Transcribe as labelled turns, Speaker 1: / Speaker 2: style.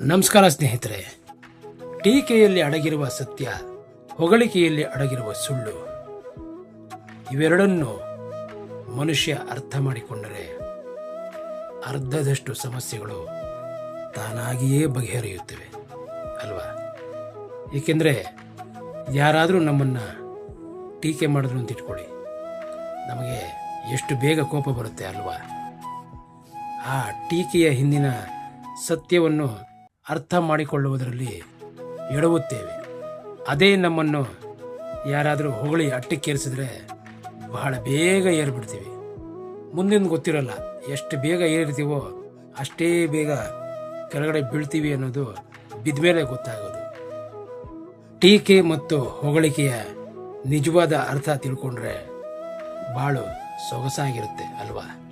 Speaker 1: ನಮಸ್ಕಾರ ಸ್ನೇಹಿತರೆ. ಟೀಕೆಯಲ್ಲಿ ಅಡಗಿರುವ ಸತ್ಯ, ಹೊಗಳಿಕೆಯಲ್ಲಿ ಅಡಗಿರುವ ಸುಳ್ಳು, ಇವೆರಡನ್ನು ಮನುಷ್ಯ ಅರ್ಥ ಮಾಡಿಕೊಂಡರೆ ಅರ್ಧದಷ್ಟು ಸಮಸ್ಯೆಗಳು ತಾನಾಗಿಯೇ ಬಗೆಹರಿಯುತ್ತವೆ, ಅಲ್ವಾ? ಏಕೆಂದರೆ ಯಾರಾದರೂ ನಮ್ಮನ್ನು ಟೀಕೆ ಮಾಡಿದ್ರು ಅಂತ ಇಟ್ಕೊಳ್ಳಿ. ನಮಗೆ ಎಷ್ಟು ಬೇಗ ಕೋಪ ಬರುತ್ತೆ, ಅಲ್ವಾ? ಆ ಟೀಕೆಯ ಹಿಂದಿನ ಸತ್ಯವನ್ನು ಅರ್ಥ ಮಾಡಿಕೊಳ್ಳುವುದರಲ್ಲಿ ಎಡವುತ್ತೇವೆ. ಅದೇ ನಮ್ಮನ್ನು ಯಾರಾದರೂ ಹೊಗಳಿ ಅಟ್ಟಿಕ್ಕೇರಿಸಿದ್ರೆ ಬಹಳ ಬೇಗ ಏರ್ಬಿಡ್ತೀವಿ. ಮುಂದಿನ ಗೊತ್ತಿರಲ್ಲ ಎಷ್ಟು ಬೇಗ ಏರಿರ್ತೀವೋ ಅಷ್ಟೇ ಬೇಗ ಕೆಳಗಡೆ ಬೀಳ್ತೀವಿ ಅನ್ನೋದು ಬಿದ್ಮೇಲೆ ಗೊತ್ತಾಗೋದು. ಟೀಕೆ ಮತ್ತು ಹೊಗಳಿಕೆಯ ನಿಜವಾದ ಅರ್ಥ ತಿಳ್ಕೊಂಡ್ರೆ ಬಾಳು ಸೊಗಸಾಗಿರುತ್ತೆ ಅಲ್ವಾ?